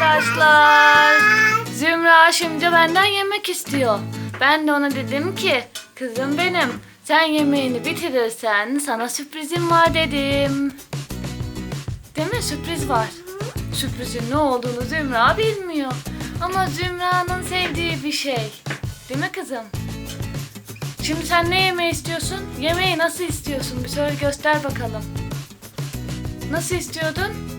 arkadaşlar. Zümra şimdi benden yemek istiyor. Ben de ona dedim ki kızım benim sen yemeğini bitirirsen sana sürprizim var dedim. Değil mi? Sürpriz var. Sürprizin ne olduğunu Zümra bilmiyor. Ama Zümra'nın sevdiği bir şey. Değil mi kızım? Şimdi sen ne yemeği istiyorsun? Yemeği nasıl istiyorsun? Bir söyle göster bakalım. Nasıl istiyordun?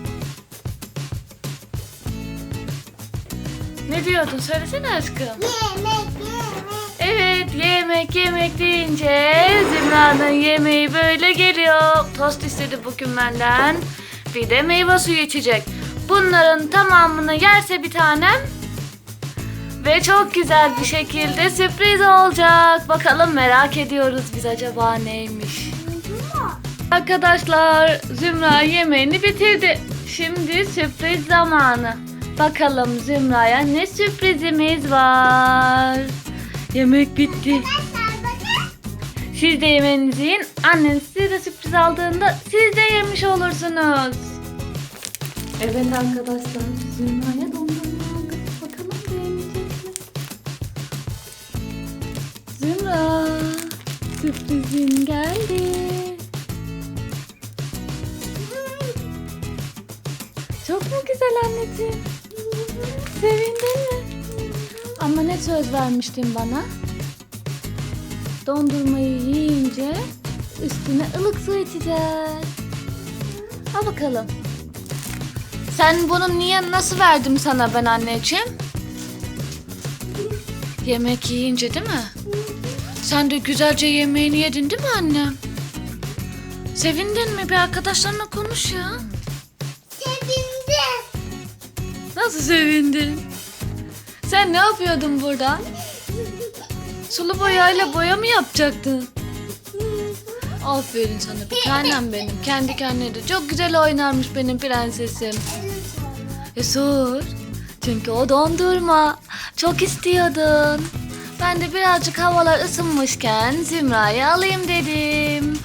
Ne diyordun? Söylesene aşkım. Yemek yemek. Evet yemek yemek deyince Zümra'nın yemeği böyle geliyor. Tost istedi bugün benden. Bir de meyve suyu içecek. Bunların tamamını yerse bir tanem ve çok güzel bir şekilde sürpriz olacak. Bakalım merak ediyoruz biz acaba neymiş. Arkadaşlar Zümra yemeğini bitirdi. Şimdi sürpriz zamanı. Bakalım Zümra'ya ne sürprizimiz var. Yemek bitti. Siz de yemeğinizi yiyin. Anneniz size de sürpriz aldığında siz de yemiş olursunuz. Evet arkadaşlar Zümra'ya dondurma aldık. Bakalım beğenecek mi? Zümra sürprizin geldi. Çok mu güzel anneciğim? Ama ne söz vermiştin bana? Dondurmayı yiyince üstüne ılık su içeceğiz. Al bakalım. Sen bunu niye nasıl verdim sana ben anneciğim? Yemek yiyince değil mi? Sen de güzelce yemeğini yedin değil mi annem? Sevindin mi? Bir arkadaşlarına konuş ya. Sevindim. Nasıl sevindin? Sen ne yapıyordun burada? Sulu boyayla boya mı yapacaktın? Aferin sana bir tanem benim. Kendi kendine de çok güzel oynarmış benim prensesim. E sor. Çünkü o dondurma. Çok istiyordun. Ben de birazcık havalar ısınmışken Zümra'yı alayım dedim.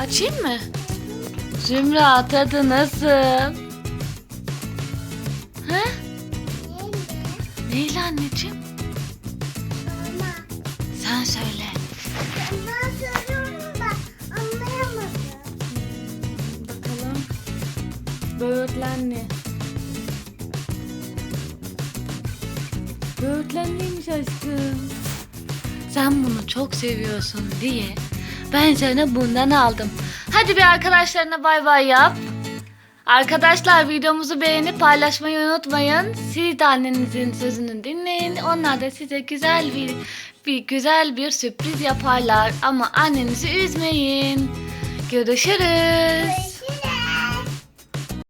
Açayım mı? Zümra tadı nasıl? Neyle anneciğim? Ama Sen söyle. ben söylüyorum da anlayamadım. Bakalım. Böğürtlenli. Böğürtlenliymiş aşkım. Sen bunu çok seviyorsun diye ben sana bundan aldım. Hadi bir arkadaşlarına bay bay yap. Arkadaşlar videomuzu beğenip paylaşmayı unutmayın. Siz de annenizin sözünü dinleyin. Onlar da size güzel bir bir güzel bir sürpriz yaparlar ama annenizi üzmeyin. Görüşürüz.